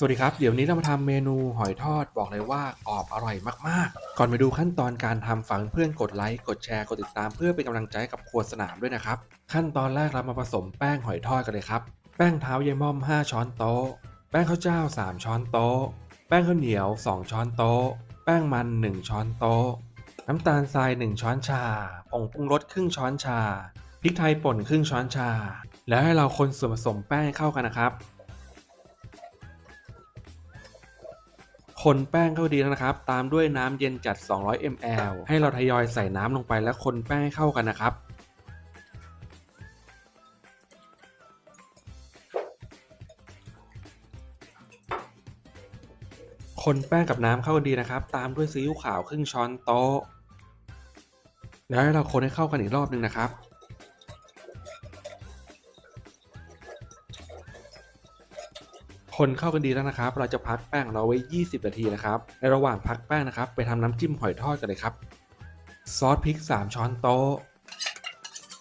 สวัสดีครับ เดี๋ยวนี้เรามาทำเมนูหอยทอดบอกเลยว่ากรอบอร่อยมากๆ ก่อนไปดูขั้นตอนการทำฝากเพื่อนกดไลค์กดแชร์กดติดตามเพื่อเป็นกำลังใจกับครัวสนามด้วยนะครับ ขั้นตอนแรกเรามาผสมแป้งหอยทอดกันเลยครับ แป้งเท้ายายม่อม 5 ช้อนโต๊ะ แป้งข้าวเจ้า 3 ช้อนโต๊ะ แป้งข้าวเหนียว 2 ช้อนโต๊ะ แป้งมัน 1 ช้อนโต๊ะ น้ำตาลทราย 1 ช้อนชาผงปรุงรสครึ่งช้อนชาพริกไทยป่นครึ่งช้อนชา แล้วให้เราคนส่วนผสมแป้งเข้ากันนะครับ คนแป้งเข้าดีแล้วนะครับ ตามด้วยน้ำเย็นจัด 200 ml ให้เราทยอยใส่น้ำลงไปแล้วคนแป้งให้เข้ากันนะครับคนแป้งกับน้ำเข้ากันดีนะครับ ตามด้วยซีอิ๊วขาวครึ่งช้อนโต๊ะ แล้วให้เราคนให้เข้ากันอีกรอบหนึ่งนะครับ คนเข้ากันดีแล้วนะครับ เราจะพักแป้งเราไว้ 20 นาทีนะครับ ในระหว่างพักแป้งนะครับ ไปทำน้ำจิ้มหอยทอดกันเลยครับ ซอสพริก 3 ช้อนโต๊ะ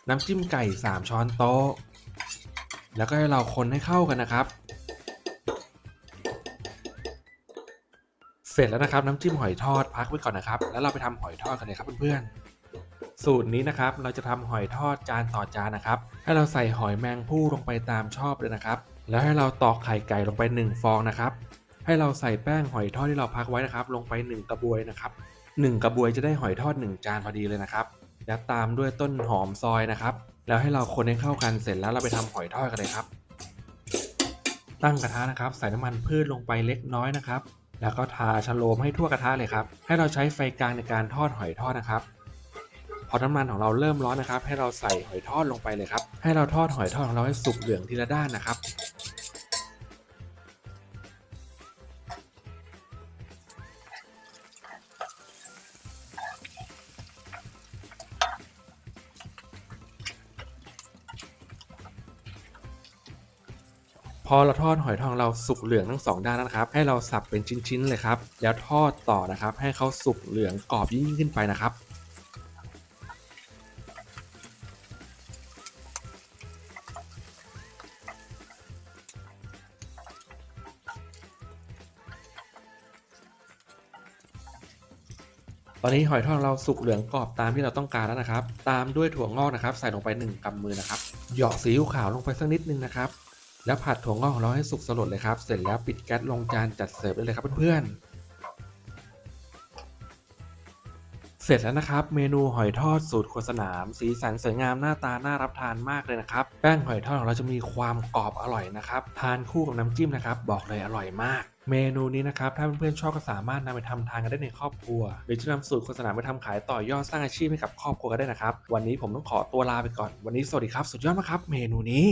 น้ำจิ้มไก่ 3 ช้อนโต๊ะ แล้วก็ให้เราคนให้เข้ากันนะครับ เสร็จแล้วนะครับ น้ำจิ้มหอยทอดพักไว้ก่อนนะครับ แล้วเราไปทำหอยทอดกันเลยครับเพื่อนๆ สูตรนี้นะครับ เราจะทำหอยทอดจานต่อจานนะครับ ให้เราใส่หอยแมงผู้ลงไปตามชอบเลยนะครับ แล้วให้เราตอกไข่ไก่ลงไป 1 ฟองนะครับ ให้เราใส่แป้งหอยทอดที่เราพักไว้นะครับ ลงไป 1 กระบวยนะครับ 1 กระบวยจะได้หอยทอด 1 จานพอดีเลยนะครับ แล้วตามด้วยต้นหอมซอยนะครับ แล้วให้เราคนให้เข้ากันเสร็จแล้วเราไปทำหอยทอดกันเลยครับ ตั้งกระทะนะครับ ใส่น้ำมันพืชลงไปเล็กน้อยนะครับ แล้วก็ทาชะโลมให้ทั่วกระทะเลยครับ ให้เราใช้ไฟกลางในการทอดหอยทอดนะครับ พอน้ำมันของเราเริ่มร้อนนะครับ ให้เราใส่หอยทอดลงไปเลยครับ ให้เราทอดหอยทอดของเราให้สุกเหลืองทีละด้านนะครับพอเราทอดหอยทองเราสุกเหลืองทั้งสองด้านนะครับ ให้เราสับเป็นชิ้นๆเลยครับ แล้วทอดต่อนะครับ ให้เขาสุกเหลืองกรอบยิ่งขึ้นไปนะครับ ตอนนี้หอยทอดของเราสุกเหลืองกรอบตามที่เราต้องการแล้วนะครับ ตามด้วยถั่วงอกนะครับ ใส่ลงไป 1กำมือนะครับเหยาะซีอิ๊วขาวลงไปสักนิดนึงนะครับแล้วผัดถั่วงอกของเราให้สุกสลดเลยครับ เสร็จแล้วปิดแก๊สลงจานจัดเสิร์ฟได้เลยครับเพื่อนๆ เสร็จแล้วนะครับ เมนูหอยทอดสูตรครัวสนาม สีสันสวยงามหน้าตาน่ารับทานมากเลยนะครับ แป้งหอยทอดของเราจะมีความกรอบอร่อยนะครับ ทานคู่กับน้ำจิ้มนะครับ บอกเลยอร่อยมาก เมนูนี้นะครับ ถ้าเพื่อนๆชอบก็สามารถนำไปทำทานกันได้ในครอบครัว หรือจะนำสูตรโฆษณาไปทำขายต่อยอดสร้างอาชีพให้กับครอบครัวก็ได้นะครับ วันนี้ผมต้องขอตัวลาไปก่อน วันนี้สวัสดีครับ สุดยอดมากครับ เมนูนี้